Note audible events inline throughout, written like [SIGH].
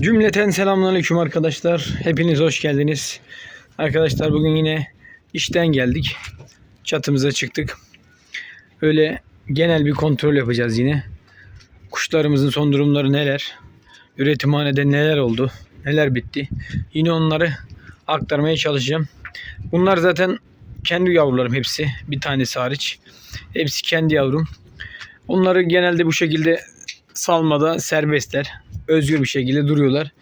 Cümleten selamünaleyküm arkadaşlar. Hepiniz hoş geldiniz. Arkadaşlar bugün yine işten geldik. Çatımıza çıktık. Öyle genel bir kontrol yapacağız yine. Kuşlarımızın son durumları neler? Üretimhanede neler oldu? Neler bitti? Yine onları aktarmaya çalışacağım. Bunlar zaten kendi yavrularım hepsi. Bir tanesi hariç. Hepsi kendi yavrum. Onları genelde bu şekilde salmada serbestler. Özgür bir şekilde duruyorlar.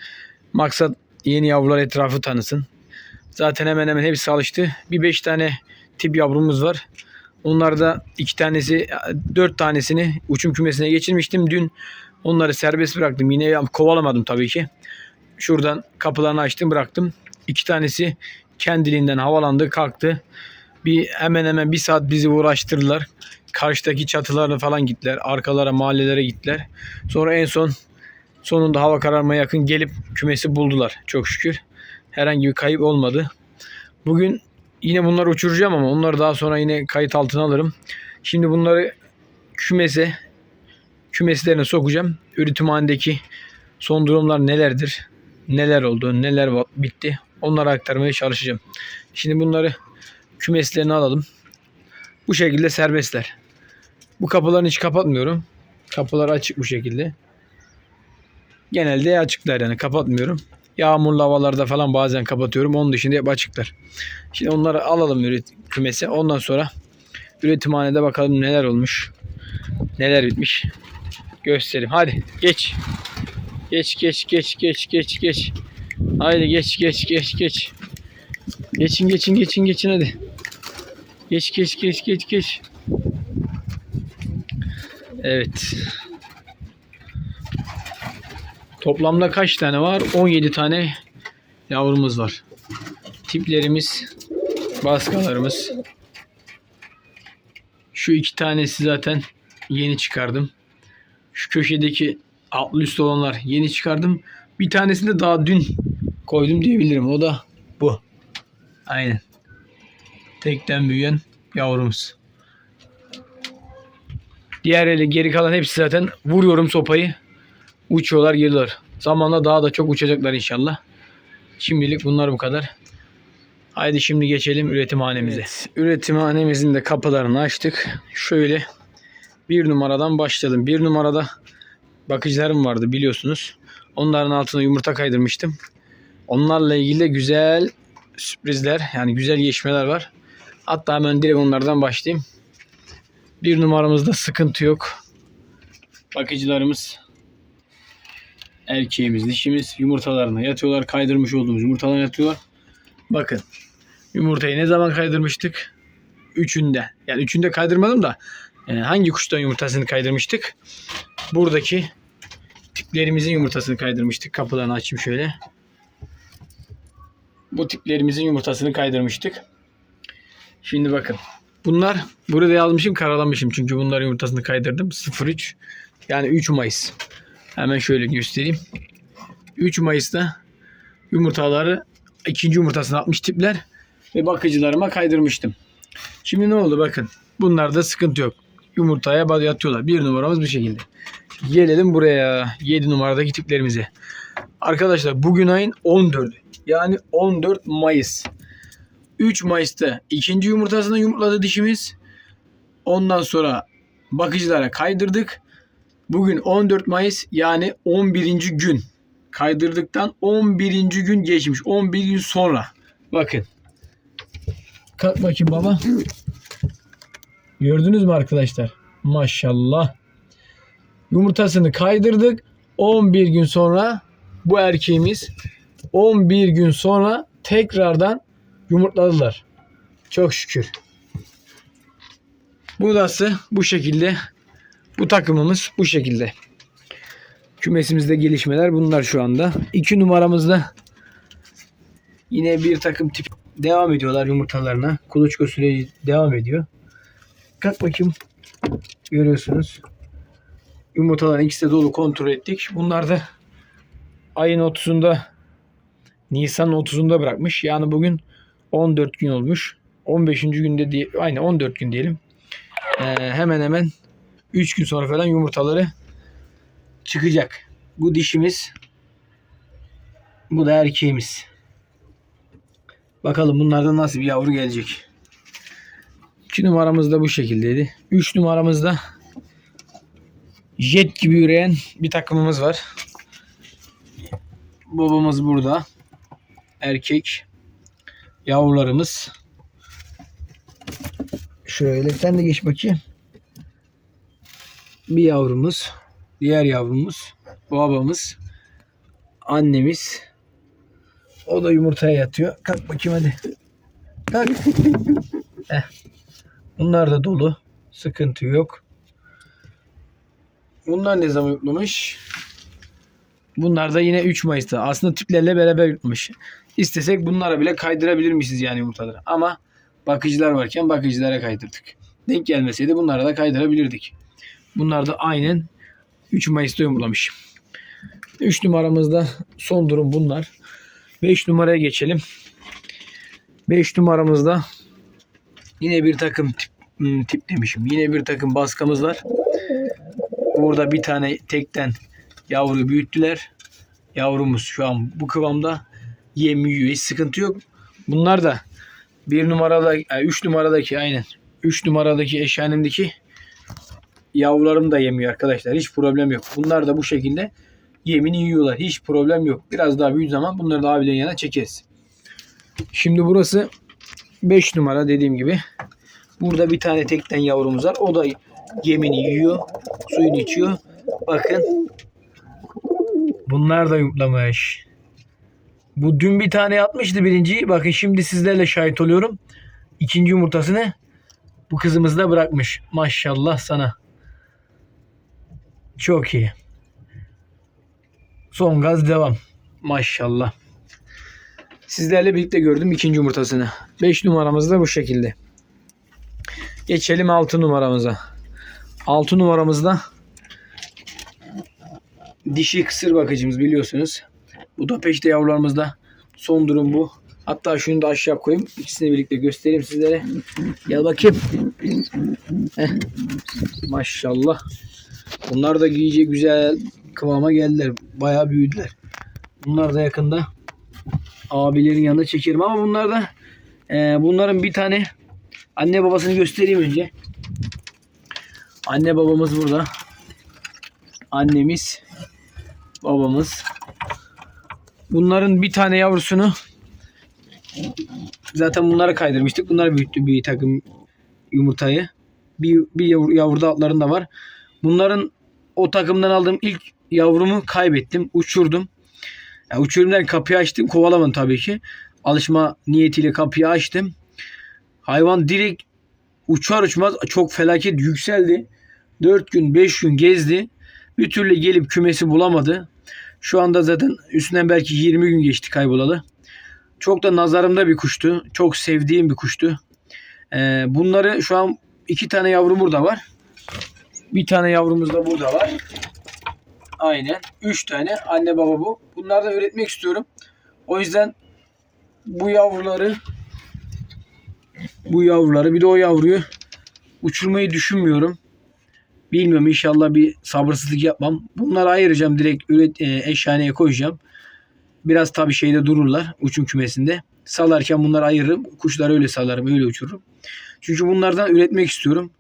Maksat yeni yavrular etrafı tanısın. Zaten hemen hemen hepsi alıştı. Bir beş tane tip yavrumuz var. Onlar da iki tanesi, dört tanesini uçum kümesine geçirmiştim. Dün onları serbest bıraktım. Yine kovalamadım tabii ki. Şuradan kapılarını açtım bıraktım. İki tanesi kendiliğinden havalandı kalktı. Bir hemen hemen bir saat bizi uğraştırdılar. Karşıdaki çatılara falan gittiler. Arkalara mahallelere gittiler. Sonra en son sonunda hava kararmaya yakın gelip kümesi buldular. Çok şükür. Herhangi bir kayıp olmadı. Bugün yine bunları uçuracağım ama onları daha sonra yine kayıt altına alırım. Şimdi bunları kümese kümeslerine sokacağım. Üretimhanedeki son durumlar nelerdir? Neler oldu? Neler bitti? Onları aktarmaya çalışacağım. Şimdi bunları kümeslerine alalım. Bu şekilde serbestler. Bu kapılarını hiç kapatmıyorum. Kapılar açık bu şekilde. Genelde açıklar yani kapatmıyorum. Yağmurlu havalarda falan bazen kapatıyorum. Onun dışında hep açıklar. Şimdi onları alalım üret kümese. Ondan sonra üretimhanede bakalım neler olmuş. Neler bitmiş. Göstereyim. Hadi geç. Geç geç geç geç geç geç. Haydi geç geç geç geç. Geçin geçin geçin geçin hadi. Geç geç geç geç geç. Evet. Toplamda kaç tane var? 17 tane yavrumuz var. Tiplerimiz, baskalarımız. Şu iki tanesi zaten yeni çıkardım. Şu köşedeki altlı üstü olanlar yeni çıkardım. Bir tanesini de daha dün koydum diyebilirim. O da bu. Aynen. Tekten büyüyen yavrumuz. Diğer eli geri kalan hepsi zaten vuruyorum sopayı. Uçuyorlar geliyorlar. Zamanla daha da çok uçacaklar inşallah. Şimdilik bunlar bu kadar. Haydi şimdi geçelim üretimhanemize. Evet, üretimhanemizin de kapılarını açtık. Şöyle bir numaradan başlayalım. Bir numarada bakıcılarım vardı biliyorsunuz. Onların altına yumurta kaydırmıştım. Onlarla ilgili de güzel sürprizler yani güzel gelişmeler var. Hatta hemen direkt onlardan başlayayım. Bir numaramızda sıkıntı yok. Bakıcılarımız erkeğimiz, dişimiz yumurtalarına yatıyorlar. Kaydırmış olduğumuz yumurtalarına yatıyorlar. Bakın yumurtayı ne zaman kaydırmıştık? Üçünde. Yani üçünde kaydırmadım da yani hangi kuştan yumurtasını kaydırmıştık? Buradaki tiplerimizin yumurtasını kaydırmıştık. Kapılarını açayım şöyle. Bu tiplerimizin yumurtasını kaydırmıştık. Şimdi bakın. Bunlar burada yazmışım karalamışım çünkü bunların yumurtasını kaydırdım. 03 yani 3 Mayıs. Hemen şöyle göstereyim. 3 Mayıs'ta yumurtaları ikinci yumurtasını atmış tipler ve bakıcılarıma kaydırmıştım. Şimdi ne oldu bakın. Bunlarda sıkıntı yok. Yumurtaya yatıyorlar. Bir numaramız bu şekilde. Gelelim buraya. 7 numaradaki tiplerimize. Arkadaşlar bugün ayın 14'ü. Yani 14 Mayıs. 3 Mayıs'ta ikinci yumurtasını yumurtladı dişimiz. Ondan sonra bakıcılara kaydırdık. Bugün 14 Mayıs yani 11. gün. Kaydırdıktan 11. gün geçmiş. 11 gün sonra. Bakın. Kalk bakayım baba. Gördünüz mü arkadaşlar? Maşallah. Yumurtasını kaydırdık. 11 gün sonra bu erkeğimiz 11 gün sonra tekrardan yumurtladılar. Çok şükür. Budası bu şekilde. Bu takımımız bu şekilde. Kümesimizde gelişmeler bunlar şu anda. İki numaramızda yine bir takım tip devam ediyorlar yumurtalarına. Kuluçka süreci devam ediyor. Kalk bakayım. Görüyorsunuz. Yumurtaların ikisi de dolu kontrol ettik. Bunlar da ayın 30'unda Nisan'ın 30'unda bırakmış. Yani bugün 14 gün olmuş. 15. günde diye aynı 14 gün diyelim. Ee, hemen hemen 3 gün sonra falan yumurtaları çıkacak. Bu dişimiz Bu da erkeğimiz. Bakalım bunlardan nasıl bir yavru gelecek. 2 numaramız da bu şekildeydi. 3 numaramızda jet gibi yürüyen bir takımımız var. Babamız burada. Erkek. Yavrularımız. Şöyle sen de geç bakayım. Bir yavrumuz. Diğer yavrumuz. Babamız. Annemiz. O da yumurtaya yatıyor. Kalk bakayım hadi. Kalk. Heh. [LAUGHS] Bunlar da dolu. Sıkıntı yok. Bunlar ne zaman yutlamış? Bunlar da yine 3 Mayıs'ta. Aslında tiplerle beraber yutmuş. İstesek bunlara bile kaydırabilirmişiz yani yumurtaları. Ama bakıcılar varken bakıcılara kaydırdık. Denk gelmeseydi bunlara da kaydırabilirdik. Bunlar da aynen 3 Mayıs'ta yumurtlamış. 3 numaramızda son durum bunlar. 5 numaraya geçelim. 5 numaramızda yine bir takım tip, hmm, tip demişim. Yine bir takım baskamız var. Burada bir tane tekten yavruyu büyüttüler. Yavrumuz şu an bu kıvamda yem yiyor. Hiç sıkıntı yok. Bunlar da bir numarada, 3 numaradaki aynen. 3 numaradaki eşhanemdeki yavrularım da yemiyor arkadaşlar. Hiç problem yok. Bunlar da bu şekilde yemini yiyorlar. Hiç problem yok. Biraz daha büyük zaman bunları da abilerin yanına çekeriz. Şimdi burası 5 numara dediğim gibi. Burada bir tane tekten yavrumuz var. O da yemini yiyor. Suyunu içiyor. Bakın. Bunlar da yumurtlamış. Bu dün bir tane atmıştı birinciyi. Bakın şimdi sizlerle şahit oluyorum. İkinci yumurtasını bu kızımız da bırakmış. Maşallah sana. Çok iyi. Son gaz devam. Maşallah. Sizlerle birlikte gördüm ikinci yumurtasını. 5 numaramız da bu şekilde. Geçelim 6 numaramıza. 6 numaramızda dişi kısır bakıcımız biliyorsunuz. Bu da peşte yavrularımızda. Son durum bu. Hatta şunu da aşağı koyayım. İkisini birlikte göstereyim sizlere. Gel bakayım. Heh. Maşallah. Bunlar da iyice güzel kıvama geldiler. Bayağı büyüdüler. Bunlar da yakında abilerin yanında çekerim ama bunlar da e, bunların bir tane anne babasını göstereyim önce. Anne babamız burada. Annemiz, babamız. Bunların bir tane yavrusunu zaten bunları kaydırmıştık. Bunlar büyüttü bir takım yumurtayı. Bir, bir yavru, yavru da altlarında var. Bunların o takımdan aldığım ilk yavrumu kaybettim. Uçurdum. Yani uçurumdan kapıyı açtım. Kovalamadım tabii ki. Alışma niyetiyle kapıyı açtım. Hayvan direkt uçar uçmaz çok felaket yükseldi. 4 gün 5 gün gezdi. Bir türlü gelip kümesi bulamadı. Şu anda zaten üstünden belki 20 gün geçti kaybolalı. Çok da nazarımda bir kuştu. Çok sevdiğim bir kuştu. Ee, bunları şu an iki tane yavrum burada var. Bir tane yavrumuz da burada var. Aynen. Üç tane anne baba bu. Bunlardan üretmek istiyorum. O yüzden bu yavruları bu yavruları bir de o yavruyu uçurmayı düşünmüyorum. Bilmiyorum inşallah bir sabırsızlık yapmam. Bunları ayıracağım direkt üret, e, eşhaneye koyacağım. Biraz tabii şeyde dururlar uçum kümesinde. Salarken bunları ayırırım. Kuşları öyle salarım öyle uçururum. Çünkü bunlardan üretmek istiyorum.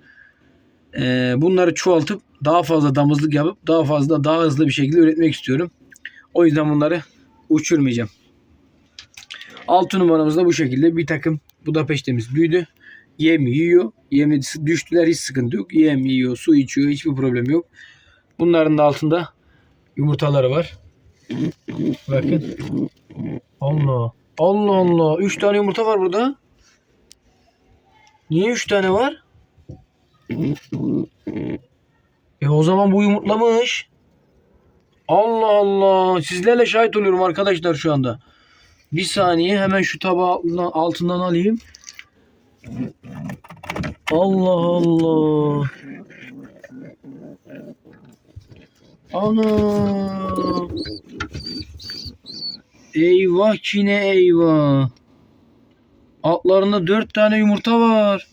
Ee, bunları çoğaltıp daha fazla damızlık yapıp daha fazla daha hızlı bir şekilde üretmek istiyorum. O yüzden bunları uçurmayacağım. 6 numaramızda bu şekilde bir takım Budapeştemiz büyüdü. Yem yiyor. Yemi düştüler hiç sıkıntı yok. Yem yiyor, su içiyor. Hiçbir problem yok. Bunların da altında yumurtaları var. Bakın. Allah. Allah Allah. 3 tane yumurta var burada. Niye 3 tane var? E o zaman bu yumurtlamış. Allah Allah. Sizlerle şahit oluyorum arkadaşlar şu anda. Bir saniye hemen şu tabağı altından alayım. Allah Allah. Ana. Eyvah kine eyvah. Altlarında dört tane yumurta var.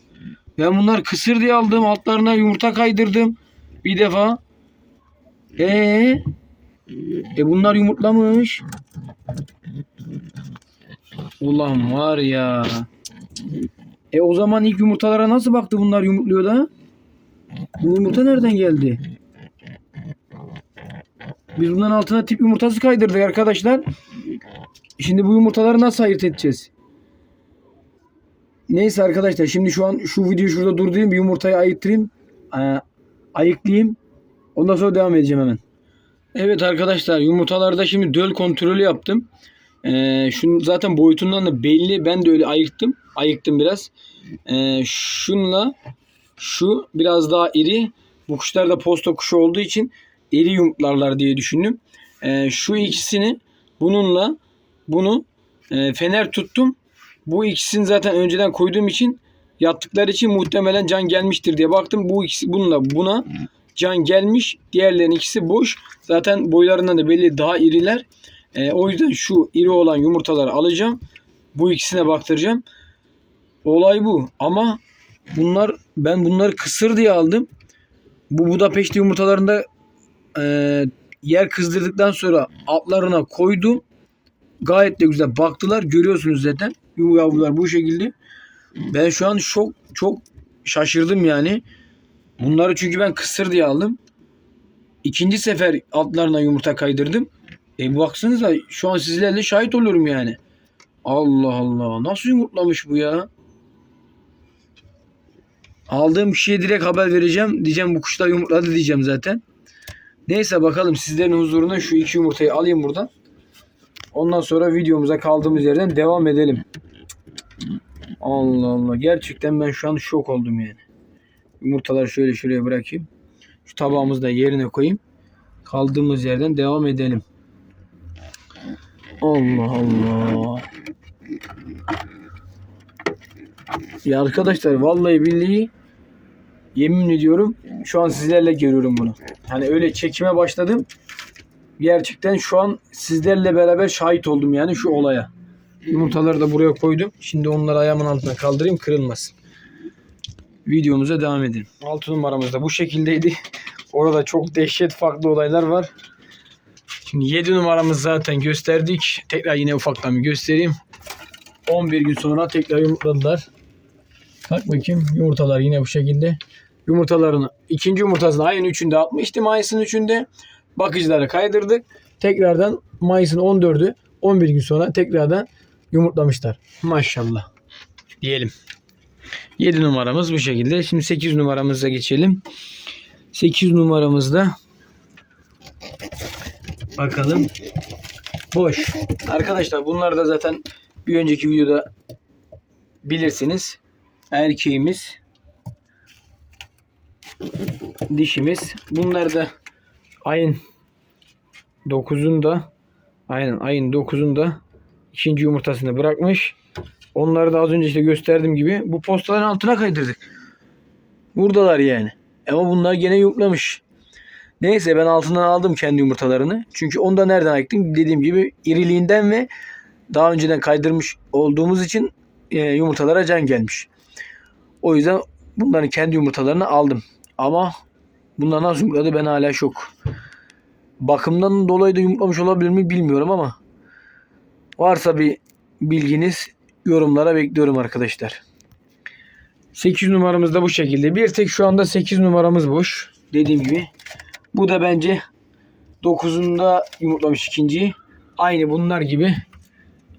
Ben bunlar kısır diye aldım. Altlarına yumurta kaydırdım. Bir defa. Ee, e bunlar yumurtlamış. Ulan var ya. E o zaman ilk yumurtalara nasıl baktı bunlar yumurtluyor da? Bu yumurta nereden geldi? Biz bunların altına tip yumurtası kaydırdık arkadaşlar. Şimdi bu yumurtaları nasıl ayırt edeceğiz? Neyse arkadaşlar şimdi şu an şu videoyu şurada durdurayım bir yumurtayı ayıttırayım. Ee, ayıklayayım. Ondan sonra devam edeceğim hemen. Evet arkadaşlar yumurtalarda şimdi döl kontrolü yaptım. Ee, şunun zaten boyutundan da belli. Ben de öyle ayıktım. Ayıktım biraz. Ee, şunla şu biraz daha iri. Bu kuşlar da posta kuşu olduğu için iri yumurtlarlar diye düşündüm. Ee, şu ikisini bununla bunu e, fener tuttum. Bu ikisini zaten önceden koyduğum için yattıkları için muhtemelen can gelmiştir diye baktım. Bu ikisi bununla buna can gelmiş. Diğerlerinin ikisi boş. Zaten boylarından da belli daha iriler. E, o yüzden şu iri olan yumurtaları alacağım. Bu ikisine baktıracağım. Olay bu. Ama bunlar ben bunları kısır diye aldım. Bu Budapeşte yumurtalarında e, yer kızdırdıktan sonra altlarına koydum. Gayet de güzel baktılar. Görüyorsunuz zaten. Yavrular bu şekilde. Ben şu an çok çok şaşırdım yani. Bunları çünkü ben kısır diye aldım. İkinci sefer altlarına yumurta kaydırdım. E baksanıza şu an sizlerle şahit oluyorum yani. Allah Allah. Nasıl yumurtlamış bu ya? Aldığım kişiye direkt haber vereceğim. Diyeceğim bu kuşlar yumurtladı diyeceğim zaten. Neyse bakalım sizlerin huzuruna şu iki yumurtayı alayım buradan. Ondan sonra videomuza kaldığımız yerden devam edelim. Allah Allah. Gerçekten ben şu an şok oldum yani. Yumurtaları şöyle şuraya bırakayım. Şu tabağımızı da yerine koyayım. Kaldığımız yerden devam edelim. Allah Allah. Ya arkadaşlar vallahi billahi yemin ediyorum şu an sizlerle görüyorum bunu. Hani öyle çekime başladım. Gerçekten şu an sizlerle beraber şahit oldum yani şu olaya. Yumurtaları da buraya koydum. Şimdi onları ayağımın altına kaldırayım kırılmasın. Videomuza devam edelim. 6 numaramız da bu şekildeydi. Orada çok dehşet farklı olaylar var. Şimdi 7 numaramız zaten gösterdik. Tekrar yine ufaktan bir göstereyim. 11 gün sonra tekrar yumurtladılar. Bak bakayım yumurtalar yine bu şekilde. Yumurtalarını ikinci yumurtasını ayın 3'ünde atmıştım. Mayıs'ın 3'ünde bakıcılara kaydırdık. Tekrardan Mayıs'ın 14'ü 11 gün sonra tekrardan yumurtlamışlar. Maşallah. Diyelim. 7 numaramız bu şekilde. Şimdi 8 numaramıza geçelim. 8 numaramızda bakalım boş. Arkadaşlar bunlar da zaten bir önceki videoda bilirsiniz. Erkeğimiz dişimiz. Bunlar da ayın 9'unda aynen ayın 9'unda ikinci yumurtasını bırakmış. Onları da az önce işte gösterdiğim gibi bu postaların altına kaydırdık. Buradalar yani. Ama bunlar gene yumurtlamış. Neyse ben altından aldım kendi yumurtalarını. Çünkü onu da nereden ayıktım? Dediğim gibi iriliğinden ve daha önceden kaydırmış olduğumuz için e, yumurtalara can gelmiş. O yüzden bunların kendi yumurtalarını aldım. Ama bunlar nasıl yumurtladı ben hala şok. Bakımdan dolayı da yumurtlamış olabilir mi bilmiyorum ama varsa bir bilginiz yorumlara bekliyorum arkadaşlar. 8 numaramız da bu şekilde. Bir tek şu anda 8 numaramız boş. Dediğim gibi. Bu da bence 9'unda yumurtlamış ikinciyi. Aynı bunlar gibi.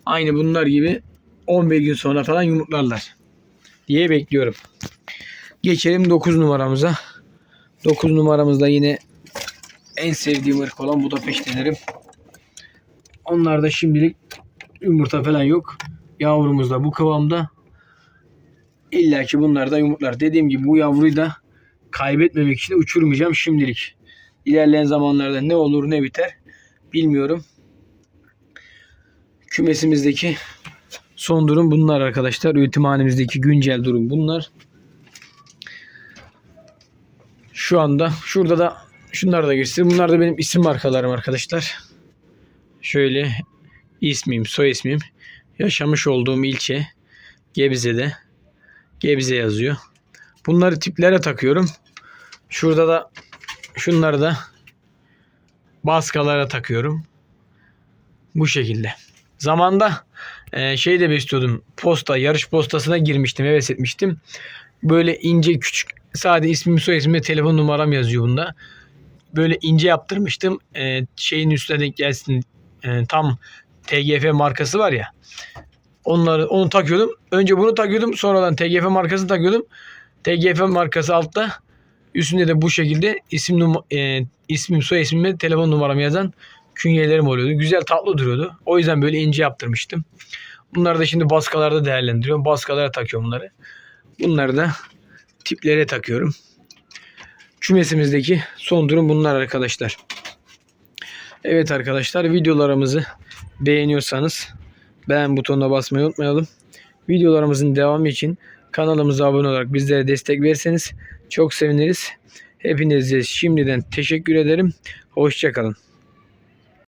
Aynı bunlar gibi 11 gün sonra falan yumurtlarlar. Diye bekliyorum. Geçelim 9 numaramıza. 9 numaramızda yine en sevdiğim ırk olan Budapeştelerim. Onlarda şimdilik yumurta falan yok. Yavrumuz da bu kıvamda. İlla ki bunlar da yumurtlar. Dediğim gibi bu yavruyu da kaybetmemek için uçurmayacağım şimdilik. İlerleyen zamanlarda ne olur ne biter bilmiyorum. Kümesimizdeki son durum bunlar arkadaşlar. Üretimhanemizdeki güncel durum bunlar. Şu anda şurada da şunlar da geçti. Bunlar da benim isim markalarım arkadaşlar. Şöyle ismim, soy ismim, yaşamış olduğum ilçe Gebze'de. Gebze yazıyor. Bunları tiplere takıyorum. Şurada da şunları da baskalara takıyorum. Bu şekilde. Zamanda e, şey de besliyordum. Posta, yarış postasına girmiştim, heves etmiştim. Böyle ince küçük sadece ismim soy ismim ve telefon numaram yazıyor bunda. Böyle ince yaptırmıştım. E, şeyin üstüne denk gelsin. E, tam TGF markası var ya. Onları onu takıyordum. Önce bunu takıyordum. Sonradan TGF markasını takıyordum. TGF markası altta. Üstünde de bu şekilde isim num e, ismim, soy ismim ve telefon numaram yazan künyelerim oluyordu. Güzel tatlı duruyordu. O yüzden böyle ince yaptırmıştım. Bunları da şimdi baskalarda değerlendiriyorum. Baskalara takıyorum bunları. Bunları da tiplere takıyorum. Kümesimizdeki son durum bunlar arkadaşlar. Evet arkadaşlar videolarımızı beğeniyorsanız beğen butonuna basmayı unutmayalım. Videolarımızın devamı için kanalımıza abone olarak bizlere destek verirseniz çok seviniriz. Hepinize şimdiden teşekkür ederim. Hoşçakalın.